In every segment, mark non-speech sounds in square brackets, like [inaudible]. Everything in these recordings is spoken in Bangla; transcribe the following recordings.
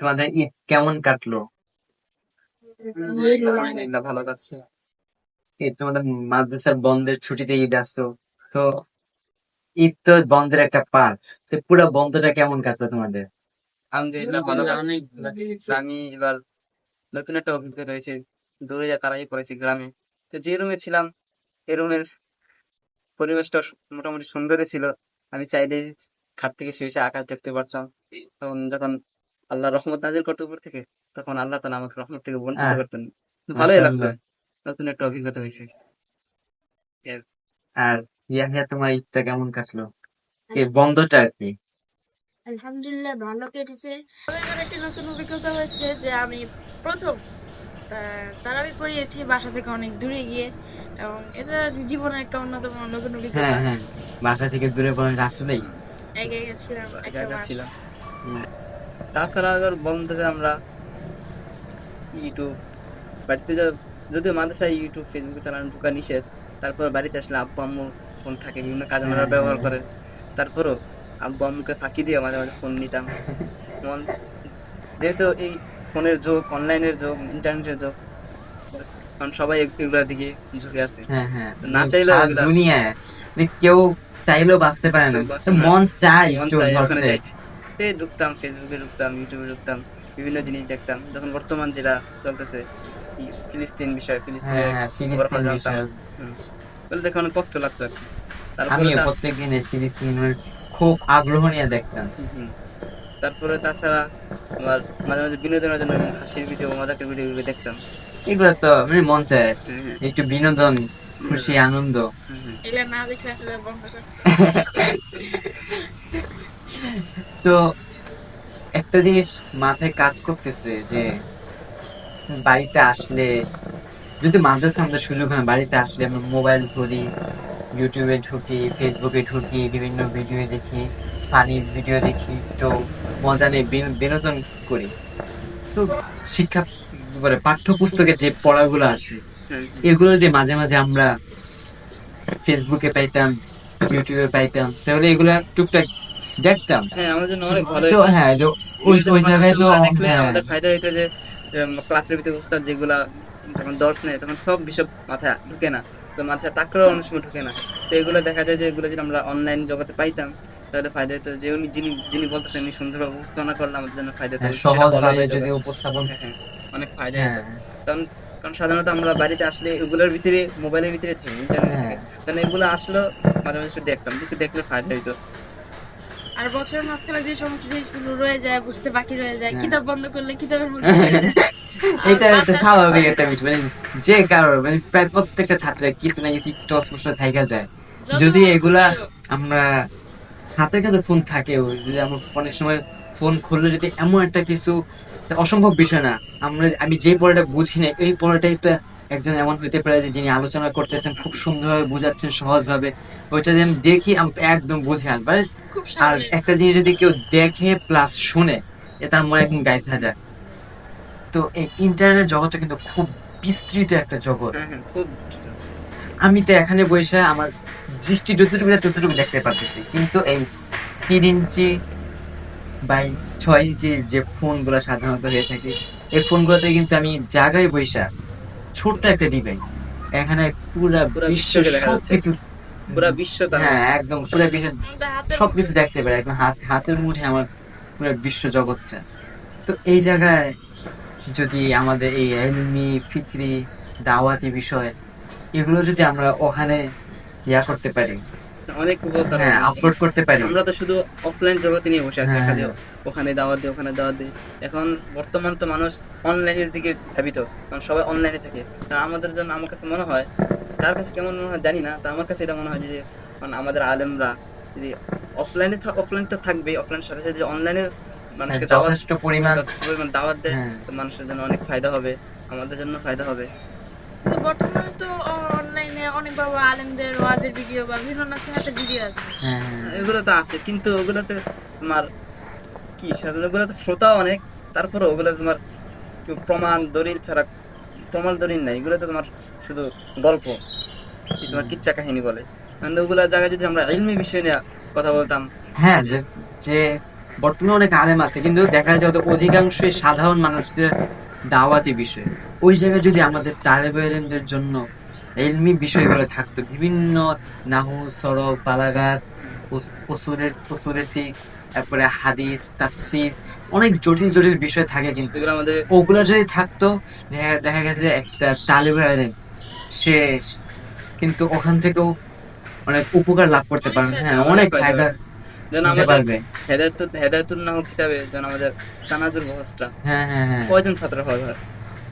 তোমাদের ঈদ কেমন কাটলো? আলহামদুলিল্লাহ ভালো কাটছে। ঈদ তোমাদের মাদ্রাসার বন্ধের ছুটিতে ঈদ আসতো। তো ঈদ তো বন্ধের একটা পার্ট তো পুরো বন্ধটা কেমন কাটলো তোমাদের? আলহামদুলিল্লাহ ভালো আমি এবার নতুন একটা অভিজ্ঞতা হয়েছে দূরে যা তারাই পড়েছি গ্রামে। তো যে রুমে ছিলাম এই রুমের পরিবেশটা মোটামুটি সুন্দরই ছিল। আমি চাইলে খাট থেকে শুয়ে শুয়ে আকাশ দেখতে পারতাম। তখন যখন আল্লাহ রহমত নাজিল করতো উপর থেকে তখন আল্লাহ তালা আমাকে রহমত থেকে বঞ্চিত হ্যাঁ। করতেন। ভালোই লাগতো। নতুন একটা অভিজ্ঞতা হয়েছে। আর ইয়াহিয়া তোমার ঈদটা কেমন কাটলো? এই বন্ধটা আর কি। আলহামদুলিল্লাহ ভালো কেটেছে। আমার একটি নতুন অভিজ্ঞতা হয়েছে যে আমি প্রথম তারাবি পড়িয়েছি বাসা থেকে অনেক দূরে গিয়ে এবং এটা জীবনের একটা অন্যতম নতুন হ্যাঁ অভিজ্ঞতা। হ্যাঁ বাসা থেকে দূরে পড়ে আসলেই। এগিয়ে গেছিলাম একটা তাছাড়া আবার বন্ধুতে আমরা ইউটিউব বাড়িতে যা- যদিও মাদ্রাসায় ইউটিউব ফেসবুকে চালানো ঢোকা নিষেধ তারপর বাড়িতে আসলে আব্বু আম্মু ফোন থাকে বিভিন্ন কাজে ওনারা হ্যাঁ, ব্যবহার হ্যাঁ। করে তারপরও আব্বু আম্মুকে ফাঁকি দিয়ে মাঝে মাঝে ফোন নিতাম। মন যেহেতু এই ফোনের যুগ অনলাইনের যোগ ইন্টারনেটের যুগ কারণ সবাই এগ- এগুলোর দিকে ঝুঁকে আছে। হ্যাঁ না চাইলে মানে কেউ চাইলেও বাঁচতে পারে না। মন মন চাই ওখানে যাইতে। এই ঢুকতাম ফেসবুকে ঢুকতাম ইউটিউবে ঢুকতাম বিভিন্ন জিনিস দেখতাম। যখন বর্তমান যেটা চলতেছে ফিলিস্তিন বিষয় হ্যাঁ ফিলিস্তিনের হ্যাঁ ফিলিস্তিন জানতাম বিষয়। দেখে অনেক কষ্ট লাগতো আর কি। তাছ- প্রত্যেকদিন ফিলিস্তিনের খুব আগ্রহ নিয়ে দেখতাম। তারপরে তাছাড়া আমার মাঝে মাঝে বিনোদনের জন্য হাসির ভিডিও মজাকের ভিডিও গুলো দেখতাম। এগুলো তো মানে মন চায়। হ্যাঁ, হ্যাঁ, একটু বিনোদন খুশি আনন্দ। এগুলো না দেখলে আসলে। [laughs] তো একটা জিনিস মাথায় কাজ করতেছে যে বাড়িতে আসলে, যদি মাদ্রাসা আমাদের সুযোগ হয়, বাড়িতে আসলে আমরা মোবাইল ধরি ইউটিউবে ঢুকি ফেসবুকে ঢুকি, বিভিন্ন ভিডিও দেখি ফানির ভিডিও দেখি, তো মজা নেই, বিনো- বিনোদন করি। তো শিক্ষা বলে পাঠ্যপুস্তকের যে পড়াগুলো আছে, এগুলো দিয়ে মাঝে মাঝে আমরা ফেসবুকে পাইতাম ইউটিউবে পাইতাম, তাহলে এগুলা টুকটাক দেখতাম। হ্যাঁ আমার জন্য অনেক ভালো হ্যাঁ যে ওই ওই জায়গায় তো দেখলে হ্যাঁ, আমাদের ফায়দা হইতো যে ক্লাসের ভিতরে উস্তাদ যেগুলা যখন দর্শ নেয় তখন সব বিষয় মাথায় ঢুকে না। তো অনেক সময় ঢুকে না। তো এগুলো দেখা যায় যে এগুলো যদি আমরা অনলাইন জগতে পাইতাম তাহলে ফায়দা হতো যে উনি যিনি যিনি বলতেছেন উনি সুন্দরভাবে উপস্থাপনা করলে আমাদের জন্য ফায়দা হতো। হ্যাঁ, সহজভাবে যদি উপস্থাপন হ্যাঁ, অনেক ফায়দা হতো কারণ কারণ সাধারণত আমরা বাড়িতে আসলে এগুলোর ভিতরে মোবাইলের ভিতরে থাকি ইন্টারনেট। কারণ এগুলো আসলো মাঝে মাঝে দেখতাম দেখলে ফায়দা হইতো। আর বছরের মাঝখানে যে সমস্ত জিনিসগুলো রয়ে যায় বুঝতে বাকি রয়ে যায় হ্যাঁ। কিতাব বন্ধ করলে কিতাবের মধ্যে। [laughs] আর এটা একটা স্বাভাবিক একটা বিষয় মানে যে কারোর মানে প্রায় প্রত্যেকটা ছাত্রের কিছু না কিছু একটু অস্পষ্ট থাকা যায় যদি এগুলা আমরা হাতের কাছে ফোন থাকেও যদি আমরা অনেক সময় ফোন খুললে যদি এমন একটা কিছু অসম্ভব বিষয় না আমরা আমি যে পড়াটা বুঝি না এই পড়াটাই তো একজন এমন হইতে পারে যে যিনি আলোচনা করতেছেন খুব সুন্দরভাবে বুঝাচ্ছেন সহজভাবে ওইটা যদি আমি দেখি একদম বুঝে আসব আর- একটা জিনিস যদি কেউ দেখে প্লাস শুনে এ তার মনে একদম গাইতে যায় তো এই ইন্টারনেট জগৎটা কিন্তু খুব বিস্তৃত একটা জগৎ। হ্যাঁ হ্যাঁ খুব আমি তো এখানে বসে আমার দৃষ্টি যতটুকু ততটুকু দেখতে পারতেছি। কিন্তু এই তিন ইঞ্চি বাই ছয় ইঞ্চি যে ফোনগুলো সাধারণত হয়ে থাকে এই ফোনগুলোতে কিন্তু আমি জায়গায় বৈশা ছোট্ট একটা ডিভাইস এখানে পুরা পুরা বিশ্ব দেখা যাচ্ছে। সবকিছু পুরা বিশ্ব তার হ্যাঁ একদম পুরা বিশ্ব সবকিছু দেখতে পারে একদম হাত হাতের মুঠে আমার পুরো বিশ্ব জগৎটা। তো এই জায়গায় যদি আমাদের এই এলমি ফিক্রি দাওয়াতি বিষয় এগুলো যদি আমরা ওখানে ইয়া করতে পারি অনেক উপকার হ্যাঁ আপলোড করতে পারি। আমরা তো শুধু অফলাইন জগতে নিয়ে বসে আছি হ্যাঁ। খালি ওখানে দাওয়াত দিই ওখানে দাওয়াত দিই। এখন বর্তমান তো মানুষ অনলাইনের দিকে ধাবিত কারণ সবাই অনলাইনে থাকে। আমাদের জন্য আমার কাছে মনে হয় তার কাছে কেমন মনে হয় জানি না তা আমার কাছে এটা মনে হয় যে মানে আমাদের আলেমরা যদি অফলাইনে অফলাইন তো থাকবে অফলাইনের সাথে সাথে অনলাইনে মানুষকে যথেষ্ট পরিমাণ পরিমাণ দাওয়াত দেয় হ্যাঁ। তো মানুষের জন্য অনেক ফায়দা হবে আমাদের জন্য ফায়দা হবে তো বর্তমানে তো অনলাইনে অনেক বাবা আলেমদের ওয়াজের ভিডিও বা বিভিন্ন নাসিহাতের ভিডিও আছে হ্যাঁ হ্যাঁ। এগুলো তো আছে কিন্তু ওগুলোতে তোমার কি সাধারণ ওগুলো তো শ্রোতা অনেক তারপরে ওগুলো তোমার প্রমাণ দলিল ছাড়া প্রমাণ দলিল নাই, এগুলো তো তোমার শুধু গল্প। তোমার কিচ্ছা কাহিনী বলে। মানে ওগুলো জায়গায় যদি আমরা ইলমি বিষয় নিয়ে কথা বলতাম। হ্যাঁ যে- বর্তমানে অনেক আলেম আছে, কিন্তু দেখা যায় অধিকাংশই সাধারণ মানুষদের দাওয়াতি বিষয়। ওই জায়গায় যদি আমাদের তালেব ইলমদের জন্য এলমি বিষয়গুলো থাকতো, বিভিন্ন নাহু, সরব, বালাগাত উসুলের উসুলের ফিক তারপরে হাদিস তাফসির অনেক জটিল জটিল বিষয় থাকে কিন্তু। আমাদের ওগুলো যদি থাকতো দেখা- দেখা গেছে যে একটা তালিব আলেম সে কিন্তু ওখান থেকেও অনেক উপকার লাভ করতে পারবে। হ্যাঁ অনেক ফায়দা যেন আমাদের হেদায়তুল হেদায়তুল নাহ কিতাবে যেন আমাদের তানাজুল বহসটা হ্যাঁ হ্যাঁ হ্যাঁ। কয়জন ছাত্র হয়?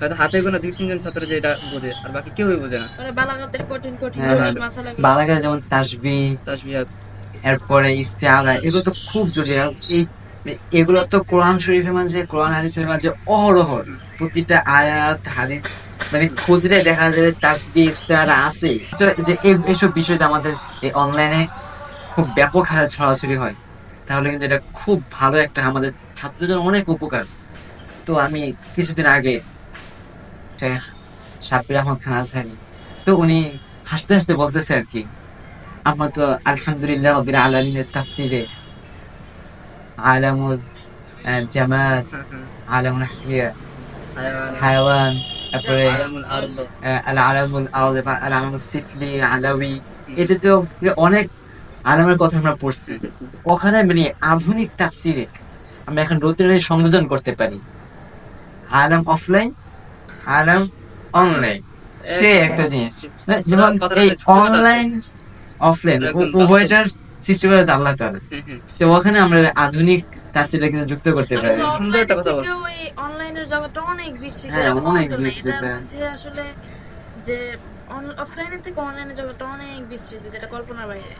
হয়তো হাতে গোনা দুই তিনজন ছাত্র যেটা বোঝে আর বাকি কেউই বোঝে না। বালাগাতের কঠিন কঠিন জটিল যেমন তাসবি তাসবিহাত। এরপরে ইস্তেআলা এগুলো তো খুব আর এই, এগুলো তো কোরআন শরীফের মাঝে, কোরআন হাদিসের মাঝে অহরহ প্রতিটা আয়াত, হাদিস মানে খুঁজলে দেখা যাবে তাসবি ইস্তেআলা আছে। যে এই- এইসব বিষয়টা আমাদের এই অনলাইনে খুব ব্যাপক হারে ছড়াছড়ি হয়। তাহলে কিন্তু এটা খুব ভালো একটা আমাদের ছাত্রদের অনেক উপকার। তো আমি কিছুদিন আগে সাব্বির আহমদ খান আজহারি, তো উনি হাসতে হাসতে বলতেছে আর কি আমরা তো আলহামদুলিল্লাহ রবিল আলমিনের তাফসিরে আলামুল জামাত আলামুল হায়াওয়ান তারপরে আল আলামুল আউদ আল আলামুল সিফলি এতে তো অনেক আলামের কথা আমরা পড়ছি। ওখানে মানে আধুনিক তাফসিরে আমরা এখন নতুন সংযোজন করতে পারি। আলাম অফলাইন আলাম অনলাইন। সে একটা জিনিস। যেমন এই। অনলাইন অফলাইন উভয়টার সৃষ্টি করে আল্লাহ তাআলা তো ওখানে আমরা আধুনিক তাফসিরটা কিন্তু যুক্ত করতে পারি। সুন্দর একটা কথা বলছো। ওই অনলাইনের জগৎটা অনেক বিস্তৃত হ্যাঁ, অনেক বিস্তৃত। আসলে যে অফলাইনের থেকে অনলাইনের জগৎটা অনেক বিস্তৃত যেটা কল্পনার বাইরে।